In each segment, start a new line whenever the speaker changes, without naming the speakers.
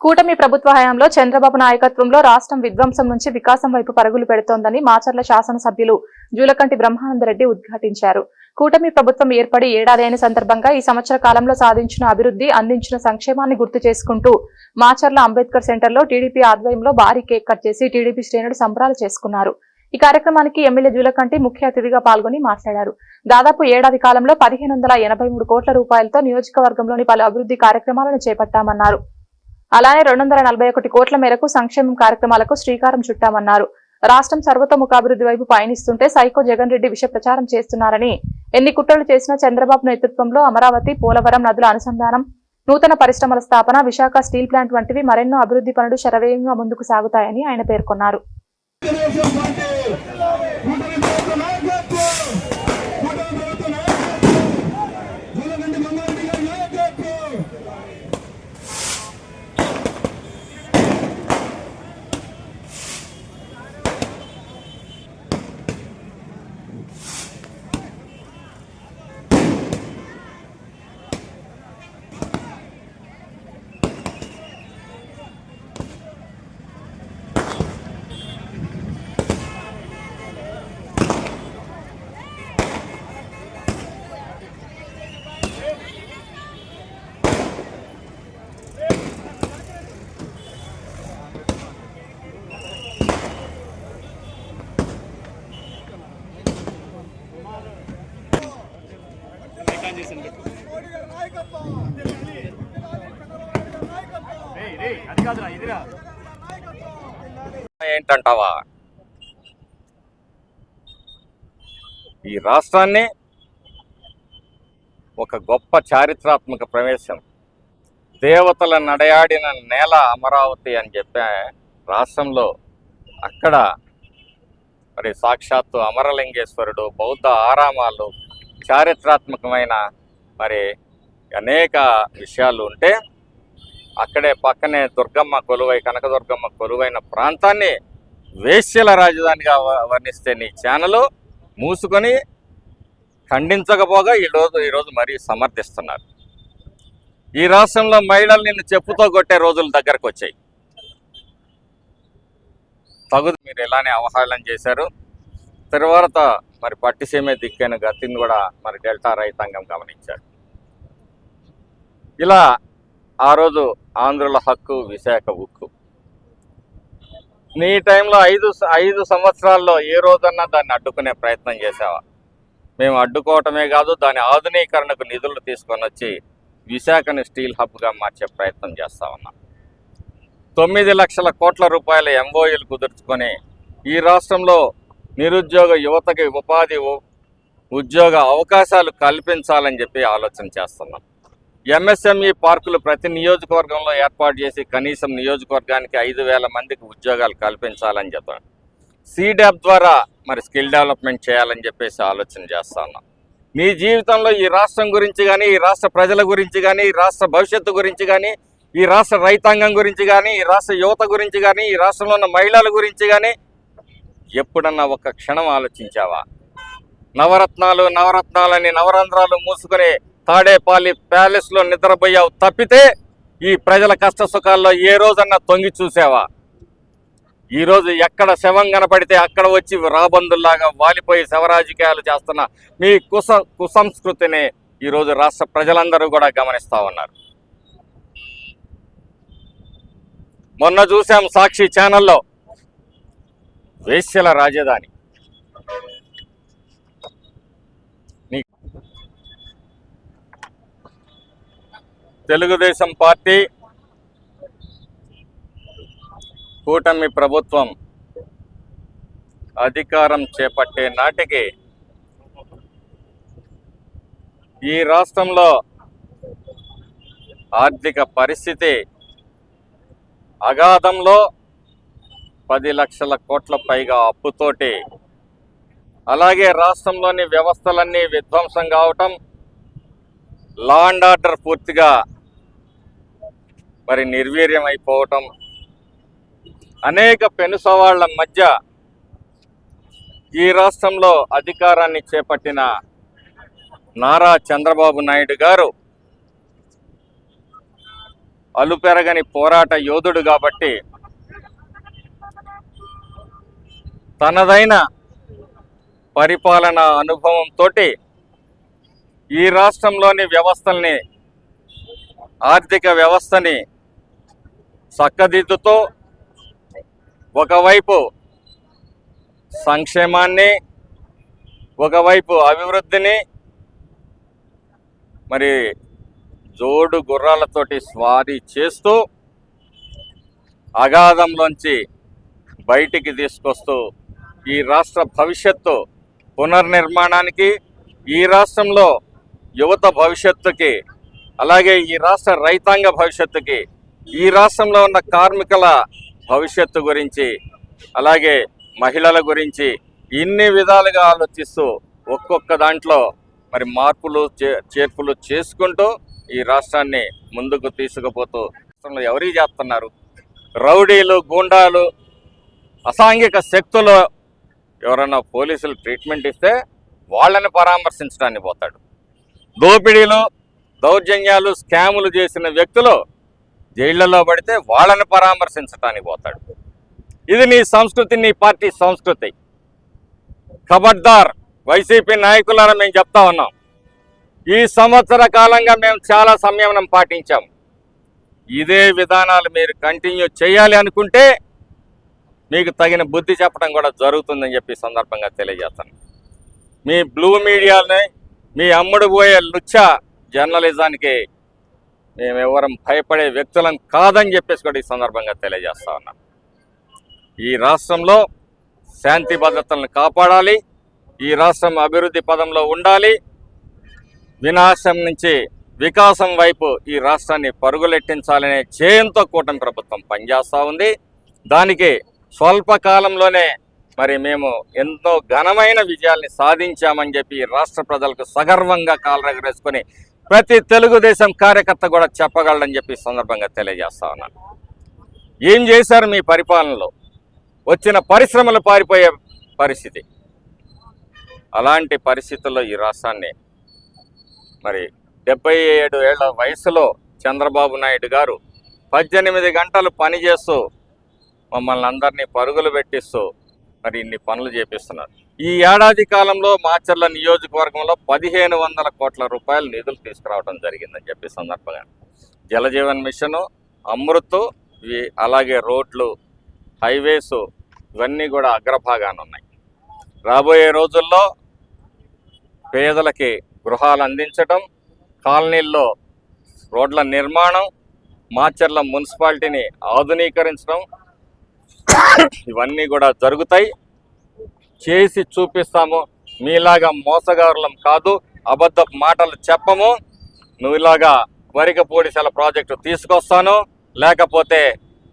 కూటమి ప్రభుత్వ హయాంలో చంద్రబాబు నాయకత్వంలో రాష్ట్రం విధ్వంసం నుంచి వికాసం వైపు పరుగులు పెడుతోందని మాచర్ల శాసనసభ్యులు జూలకంటి బ్రహ్మానందరెడ్డి ఉద్ఘాటించారు. కూటమి ప్రభుత్వం ఏర్పడి ఏడాది అయిన సందర్భంగా ఈ సంవత్సర కాలంలో సాధించిన అభివృద్ధి అందించిన సంక్షేమాన్ని గుర్తు చేసుకుంటూ మాచర్ల అంబేద్కర్ సెంటర్లో టీడీపీ ఆధ్వర్యంలో భారీ కేక్ కట్ చేసి టీడీపీ శ్రేణులు సంబరాలు చేసుకున్నారు. ఈ కార్యక్రమానికి ఎమ్మెల్యే జూలకంటి ముఖ్య అతిథిగా పాల్గొని మాట్లాడారు. దాదాపు ఏడాది కాలంలో పదిహేను వందల ఎనభై మూడు కోట్ల రూపాయలతో నియోజకవర్గంలోని పలు అభివృద్ధి కార్యక్రమాలను చేపట్టామన్నారు. అలానే రెండు వందల నలభై ఒకటి కోట్ల మేరకు సంక్షేమం కార్యక్రమాలకు శ్రీకారం చుట్టామన్నారు. రాష్ట్రం సర్వతోముఖాభివృద్ధి వైపు పయనిస్తుంటే సైకో జగన్ రెడ్డి విష ప్రచారం చేస్తున్నారని ఎన్ని కుట్రలు చేసినా చంద్రబాబు నేతృత్వంలో అమరావతి పోలవరం నదుల అనుసంధానం నూతన పరిశ్రమల స్థాపన విశాఖ స్టీల్ ప్లాంట్ వంటివి మరెన్నో అభివృద్ధి పనులు శరవేగంగా ముందుకు సాగుతాయని ఆయన పేర్కొన్నారు
తెలుగుదేశం పార్టీ కూటమి ప్రభుత్వ నాయకత్వం కూటమి ప్రభుత్వ నాయకత్వం జూలగంటి మంగారెడ్డి గారి నాయకత్వం
ఏంటంటావా? ఈ రాష్ట్రాన్ని ఒక గొప్ప చారిత్రాత్మక ప్రవేశం. దేవతల నడయాడిన నేల అమరావతి అని చెప్పే రాష్ట్రంలో అక్కడ మరి సాక్షాత్తు అమరలింగేశ్వరుడు బౌద్ధ ఆరామాలు చారిత్రాత్మకమైన మరి అనేక విషయాలు ఉంటే అక్కడే పక్కనే దుర్గమ్మ కొలువై కనకదుర్గమ్మ కొలువైన ప్రాంతాన్ని వేశ్యల రాజధానిగా వర్ణిస్తే నీ ఛానల్ మూసుకొని ఖండించకపోగా ఈరోజు ఈరోజు మరీ సమర్థిస్తున్నారు. ఈ రాష్ట్రంలో మహిళలు నిన్ను చెప్పుతో కొట్టే రోజుల దగ్గరకు వచ్చాయి. తగుదు మీరు ఎలానే అవహేళన చేశారు. తర్వాత మరి పట్టిసీమే దిక్కైన గతిని కూడా మరి డెల్టా రైతాంగం గమనించారు. ఇలా ఆ రోజు ఆంధ్రుల హక్కు విశాఖ ఉక్కు. నీ టైంలో ఐదు ఐదు సంవత్సరాల్లో ఏ రోజన్నా దాన్ని అడ్డుకునే ప్రయత్నం చేసావా మేము అడ్డుకోవటమే కాదు దాని ఆధునీకరణకు నిధులు తీసుకొని వచ్చి విశాఖని స్టీల్ హబ్గా మార్చే ప్రయత్నం చేస్తా ఉన్నాం. తొమ్మిది లక్షల కోట్ల రూపాయల ఎంఓయూలు కుదుర్చుకొని ఈ రాష్ట్రంలో నిరుద్యోగ యువతకి ఉపాధి ఉద్యోగ అవకాశాలు కల్పించాలని చెప్పి ఆలోచన చేస్తున్నాం. ఎంఎస్ఎంఈ పార్కులు ప్రతి నియోజకవర్గంలో ఏర్పాటు చేసి కనీసం నియోజకవర్గానికి ఐదు వేల మందికి ఉద్యోగాలు కల్పించాలని చెప్పాం. సీడాప్ ద్వారా మరి స్కిల్ డెవలప్మెంట్ చేయాలని చెప్పేసి ఆలోచన చేస్తున్నాం. మీ జీవితంలో ఈ రాష్ట్రం గురించి కానీ ఈ రాష్ట్ర ప్రజల గురించి కానీ ఈ రాష్ట్ర భవిష్యత్తు గురించి కానీ ఈ రాష్ట్ర రైతాంగం గురించి కానీ ఈ రాష్ట్ర యువత గురించి కానీ ఈ రాష్ట్రంలో ఉన్న మహిళల గురించి కానీ ఎప్పుడన్నా ఒక క్షణం ఆలోచించావా? నవరత్నాలు నవరత్నాలని నవరంధ్రాలు మూసుకుని తాడేపాలి ప్యాలెస్లో నిద్రపోయావు తప్పితే ఈ ప్రజల కష్ట సుఖాల్లో ఏ రోజన్నా తొంగి చూసావా? ఈరోజు ఎక్కడ శవం కనపడితే అక్కడ వచ్చి రాబందుల్లాగా వాలిపోయి శవరాజకీయాలు చేస్తున్న మీ కుస కుసంస్కృతిని ఈరోజు రాష్ట్ర ప్రజలందరూ కూడా గమనిస్తూ ఉన్నారు. మొన్న చూసాం సాక్షి ఛానల్లో వేశ్యల రాజధాని. తెలుగుదేశం పార్టీ కూటమి ప్రభుత్వం అధికారం చేపట్టే నాటికి ఈ రాష్ట్రంలో ఆర్థిక పరిస్థితి అగాధంలో పది లక్షల కోట్ల పైగా అప్పుతోటి. అలాగే రాష్ట్రంలోని వ్యవస్థలన్నీ విధ్వంసం కావటం లా అండ్ ఆర్డర్ పూర్తిగా మరి నిర్వీర్యం అయిపోవటం అనేక పెను సవాళ్ళ మధ్య ఈ రాష్ట్రంలో అధికారాన్ని చేపట్టిన నారా చంద్రబాబు నాయుడు గారు అలుపెరగని పోరాట యోధుడు కాబట్టి తనదైన పరిపాలన అనుభవంతో ఈ రాష్ట్రంలోని వ్యవస్థల్ని ఆర్థిక వ్యవస్థని చక్కదిద్దుతూ ఒకవైపు సంక్షేమాన్ని ఒకవైపు అభివృద్ధిని మరి జోడు గుర్రాలతోటి స్వారీ చేస్తూ అగాధంలోంచి బయటికి తీసుకొస్తూ ఈ రాష్ట్ర భవిష్యత్తు పునర్నిర్మాణానికి ఈ రాష్ట్రంలో యువత భవిష్యత్తుకి అలాగే ఈ రాష్ట్ర రైతాంగ భవిష్యత్తుకి ఈ రాష్ట్రంలో ఉన్న కార్మికుల భవిష్యత్తు గురించి అలాగే మహిళల గురించి ఇన్ని విధాలుగా ఆలోచిస్తూ ఒక్కొక్క దాంట్లో మరి మార్పులు చే- చేర్పులు చేసుకుంటూ ఈ రాష్ట్రాన్ని ముందుకు తీసుకుపోతూ రాష్ట్రంలో ఎవరికి చేస్తున్నారు? రౌడీలు గూండాలు అసాంఘిక శక్తులు ఎవరైనా పోలీసులు ట్రీట్మెంట్ ఇస్తే వాళ్ళని పరామర్శించడానికి పోతాడు. దోపిడీలు దౌర్జన్యాలు స్కాములు చేసిన వ్యక్తులు జైళ్ళలో పడితే వాళ్ళని పరామర్శించడానికి పోతాడు. ఇది నీ సంస్కృతి నీ పార్టీ సంస్కృతి. ఖబర్దార్ వైసీపీ నాయకులను మేము చెప్తా ఉన్నాం. ఈ సంవత్సర కాలంగా మేము చాలా సంయమనం పాటించాం. ఇదే విధానాలు మీరు కంటిన్యూ చేయాలి అనుకుంటే మీకు తగిన బుద్ధి చెప్పడం కూడా జరుగుతుందని చెప్పి సందర్భంగా తెలియజేస్తాను. మీ బ్లూ మీడియాని మీ అమ్ముడు పోయే లుచ్చ జర్నలిజానికి మేము ఎవరం భయపడే వ్యక్తులం కాదని చెప్పేసి కూడా ఈ సందర్భంగా తెలియజేస్తా ఉన్నాం. ఈ రాష్ట్రంలో శాంతి భద్రతలను కాపాడాలి ఈ రాష్ట్రం అభివృద్ధి పదంలో ఉండాలి వినాశం నుంచి వికాసం వైపు ఈ రాష్ట్రాన్ని పరుగులెట్టించాలనే చేయంతో కూటమి ప్రభుత్వం పనిచేస్తూ ఉంది. దానికి స్వల్పకాలంలోనే మరి మేము ఎంతో ఘనమైన విజయాల్ని సాధించామని చెప్పి రాష్ట్ర ప్రజలకు సగర్వంగా కాలరగరేసుకొని ప్రతి తెలుగుదేశం కార్యకర్త కూడా చెప్పగలడని చెప్పి సందర్భంగా తెలియజేస్తా ఉన్నాను. ఏం చేశారు మీ పరిపాలనలో? వచ్చిన పరిశ్రమలు పారిపోయే పరిస్థితి. అలాంటి పరిస్థితుల్లో ఈ రాష్ట్రాన్ని మరి డెబ్బై ఏడు ఏళ్ళ వయసులో చంద్రబాబు నాయుడు గారు పద్దెనిమిది గంటలు పనిచేస్తూ మమ్మల్ని అందరినీ పరుగులు పెట్టిస్తూ మరి ఇన్ని పనులు చేపిస్తున్నారు. ఈ ఏడాది కాలంలో మాచర్ల నియోజకవర్గంలో పదిహేను వందల కోట్ల రూపాయలు నిధులు తీసుకురావడం జరిగిందని చెప్పి సందర్భంగా. జలజీవన్ మిషను అమృత్ ఇవి అలాగే రోడ్లు హైవేస్ ఇవన్నీ కూడా అగ్రభాగాన ఉన్నాయి. రాబోయే రోజుల్లో పేదలకి గృహాలు అందించడం కాలనీల్లో రోడ్ల నిర్మాణం మాచర్ల మున్సిపాలిటీని ఆధునీకరించడం ఇవన్నీ కూడా జరుగుతాయి. చేసి చూపిస్తాము. మీలాగా మోసగారులం కాదు. అబద్ధ మాటలు చెప్పము. నువ్వు ఇలాగా వరికపూడిశాల ప్రాజెక్టు తీసుకొస్తాను. లేకపోతే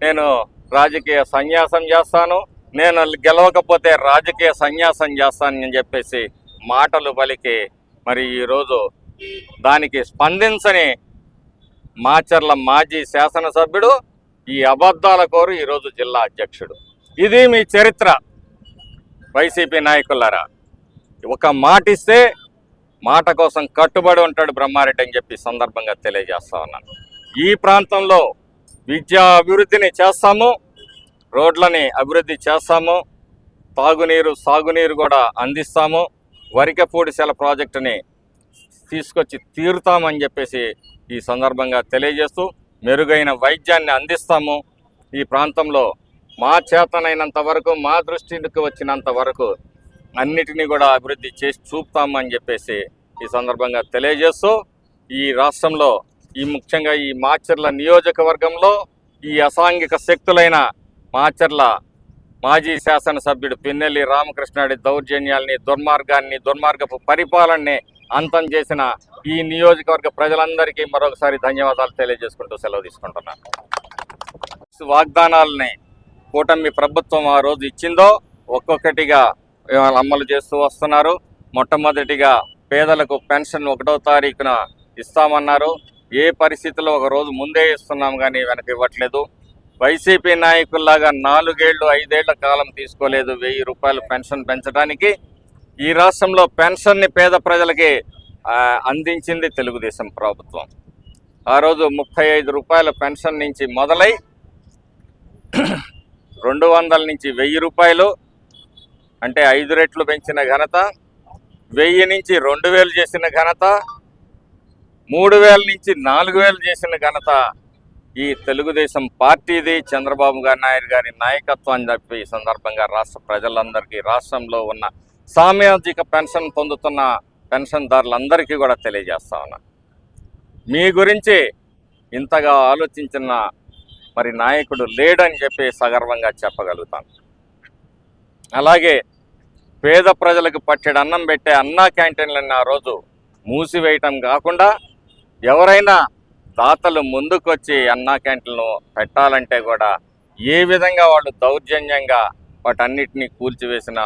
నేను రాజకీయ సన్యాసం చేస్తాను. నేను గెలవకపోతే రాజకీయ సన్యాసం చేస్తానని చెప్పేసి మాటలు పలికి మరి ఈరోజు దానికి స్పందించని మాచర్ల మాజీ శాసనసభ్యుడు ఈ అబద్ధాల కోరు ఈరోజు జిల్లా అధ్యక్షుడు. ఇది మీ చరిత్ర వైసీపీ నాయకులారా. ఒక మాట ఇస్తే మాట కోసం కట్టుబడి ఉంటాడు బ్రహ్మారెడ్డి అని చెప్పి సందర్భంగా తెలియజేస్తా ఉన్నాను. ఈ ప్రాంతంలో విద్యా అభివృద్ధిని చేస్తాము రోడ్లని అభివృద్ధి చేస్తాము తాగునీరు సాగునీరు కూడా అందిస్తాము వరికపూడిసెల ప్రాజెక్టుని తీసుకొచ్చి తీరుతామని చెప్పేసి ఈ సందర్భంగా తెలియజేస్తూ మెరుగైన వైద్యాన్ని అందిస్తాము ఈ ప్రాంతంలో. మా చేతనైనంత వరకు మా దృష్టికి వచ్చినంత వరకు అన్నిటినీ కూడా అభివృద్ధి చేసి చూపుతాము అని చెప్పేసి ఈ సందర్భంగా తెలియజేస్తూ ఈ రాష్ట్రంలో ఈ ముఖ్యంగా ఈ మాచర్ల నియోజకవర్గంలో ఈ అసాంఘిక శక్తులైన మాచర్ల మాజీ శాసనసభ్యుడు పిన్నెల్లి రామకృష్ణాడి దౌర్జన్యాల్ని దుర్మార్గాన్ని దుర్మార్గపు పరిపాలనని అంతం చేసిన ఈ నియోజకవర్గ ప్రజలందరికీ మరొకసారి ధన్యవాదాలు తెలియజేసుకుంటూ సెలవు తీసుకుంటున్నాను. వాగ్దానాలని కూటమి ప్రభుత్వం ఆ రోజు ఇచ్చిందో ఒక్కొక్కటిగా అమలు చేస్తూ వస్తున్నారు. మొట్టమొదటిగా పేదలకు పెన్షన్ ఒకటో తారీఖున ఇస్తామన్నారు. ఏ పరిస్థితిలో ఒక రోజు ముందే ఇస్తున్నాం కానీ వెనక ఇవ్వట్లేదు. వైసీపీ నాయకుల్లాగా నాలుగేళ్ళు ఐదేళ్ళ కాలం తీసుకోలేదు వెయ్యి రూపాయలు పెన్షన్ పెంచడానికి. ఈ రాష్ట్రంలో పెన్షన్ని పేద ప్రజలకి అందించింది తెలుగుదేశం ప్రభుత్వం. ఆ రోజు ముప్పై ఐదు రూపాయల పెన్షన్ నుంచి మొదలై రెండు వందల నుంచి వెయ్యి రూపాయలు అంటే ఐదు రెట్లు పెంచిన ఘనత వెయ్యి నుంచి రెండు వేలు చేసిన ఘనత మూడు వేల నుంచి నాలుగు వేలు చేసిన ఘనత ఈ తెలుగుదేశం పార్టీది. చంద్రబాబు గారి నాయుడు గారి నాయకత్వం అని చెప్పి ఈ సందర్భంగా రాష్ట్ర ప్రజలందరికీ రాష్ట్రంలో ఉన్న సామాజిక పెన్షన్ పొందుతున్న పెన్షన్దారులందరికీ కూడా తెలియజేస్తా ఉన్నా. మీ గురించి ఇంతగా ఆలోచించిన మరి నాయకుడు లేడని చెప్పి సగర్వంగా చెప్పగలుగుతాను. అలాగే పేద ప్రజలకు పట్టెడు అన్నం పెట్టే అన్నా క్యాంటీన్లన్నీ ఆ రోజు మూసివేయటం కాకుండా ఎవరైనా దాతలు ముందుకొచ్చి అన్నా క్యాంటీన్లు పెట్టాలంటే కూడా ఏ విధంగా వాళ్ళు దౌర్జన్యంగా వాటన్నిటినీ కూల్చివేసిన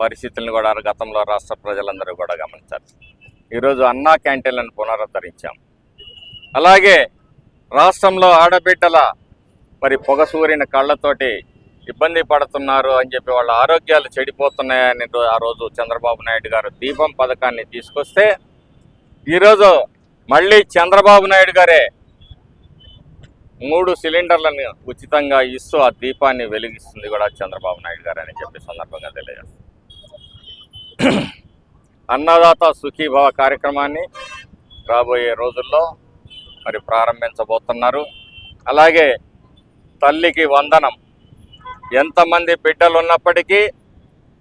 పరిస్థితులను కూడా గతంలో రాష్ట్ర ప్రజలందరూ కూడా గమనించారు. ఈరోజు అన్నా క్యాంటీన్లను పునరుద్ధరించాం. అలాగే రాష్ట్రంలో ఆడబిడ్డల మరి పొగసూరిన కళ్ళతోటి ఇబ్బంది పడుతున్నారు అని చెప్పి వాళ్ళ ఆరోగ్యాలు చెడిపోతున్నాయని ఆ రోజు చంద్రబాబు నాయుడు గారు దీపం పథకాన్ని తీసుకొస్తే ఈరోజు మళ్ళీ చంద్రబాబు నాయుడు గారే మూడు సిలిండర్లను ఉచితంగా ఇస్తూ ఆ దీపాన్ని వెలిగిస్తుంది కూడా చంద్రబాబు నాయుడు గారు అని చెప్పి సందర్భంగా తెలియజేస్తారు అన్నదాత సుఖీభవ కార్యక్రమాన్ని రాబోయే రోజుల్లో మరి ప్రారంభించబోతున్నారు. అలాగే తల్లికి వందనం. ఎంతమంది బిడ్డలు ఉన్నప్పటికీ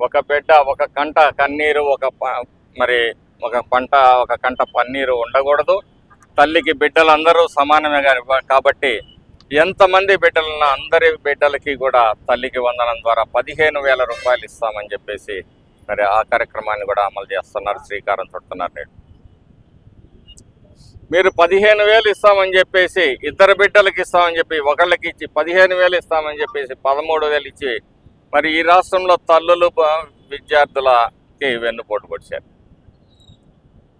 ఒక బిడ్డ ఒక కంట కన్నీరు ఒక ప- మరి ఒక పంట ఒక కంట పన్నీరు ఉండకూడదు. తల్లికి బిడ్డలందరూ సమానమే కాబట్టి ఎంతమంది బిడ్డలున్న అందరి బిడ్డలకి కూడా తల్లికి వందనం ద్వారా పదిహేను వేల రూపాయలు ఇస్తామని చెప్పేసి మరి ఆ కార్యక్రమాన్ని కూడా అమలు చేస్తున్నారు శ్రీకారం చుడుతున్నారు నేడు. మీరు పదిహేను వేలు ఇస్తామని చెప్పేసి ఇద్దరు బిడ్డలకి ఇస్తామని చెప్పి ఒకళ్ళకి ఇచ్చి పదిహేను వేలు ఇస్తామని చెప్పేసి పదమూడు వేలు ఇచ్చి మరి ఈ రాష్ట్రంలో తల్లులు విద్యార్థులకి వెన్నుపోటు పొడిచారు.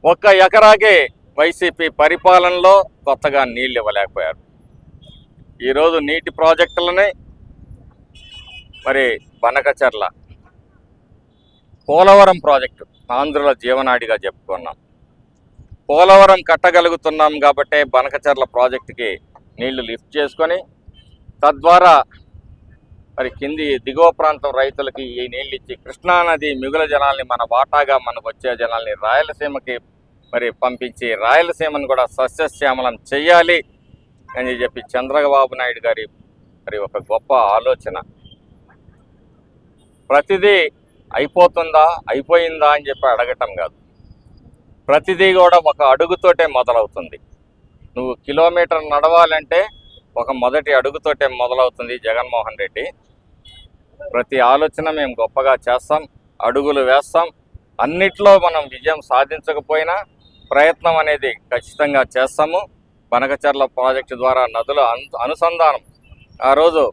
ఒక్క ఎకరాకి వైసీపీ పరిపాలనలో కొత్తగా నీళ్ళు ఇవ్వలేకపోయారు. ఈరోజు నీటి ప్రాజెక్టులని మరి బనకచర్ల పోలవరం ప్రాజెక్టు ఆంధ్రుల జీవనాడిగా చెప్పుకున్నాం. పోలవరం కట్టగలుగుతున్నాం కాబట్టే బనకచర్ల ప్రాజెక్టుకి నీళ్ళు లిఫ్ట్ చేసుకొని తద్వారా మరి కింది దిగువ ప్రాంతం రైతులకి ఈ నీళ్ళు ఇచ్చి కృష్ణానది మిగుల జనాల్ని మన వాటాగా మనకు వచ్చే జనాల్ని రాయలసీమకి మరి పంపించి రాయలసీమను కూడా సస్యశ్యామలం చేయాలి అని చెప్పి చంద్రబాబు నాయుడు గారి మరి ఒక గొప్ప ఆలోచన. ప్రతిదీ అయిపోతుందా? అయిపోయిందా అని చెప్పి అడగటం కాదు. ప్రతిదీ కూడా ఒక అడుగుతోటే మొదలవుతుంది. నువ్వు కిలోమీటర్ నడవాలంటే ఒక మొదటి అడుగుతోటే మొదలవుతుంది జగన్మోహన్ రెడ్డి. ప్రతి ఆలోచన మేము గొప్పగా చేస్తాం అడుగులు వేస్తాం. అన్నిట్లో మనం విజయం సాధించకపోయినా ప్రయత్నం అనేది ఖచ్చితంగా చేస్తాము. బనకచర్ల ప్రాజెక్టు ద్వారా నదుల అనుసంధానం. ఆ రోజు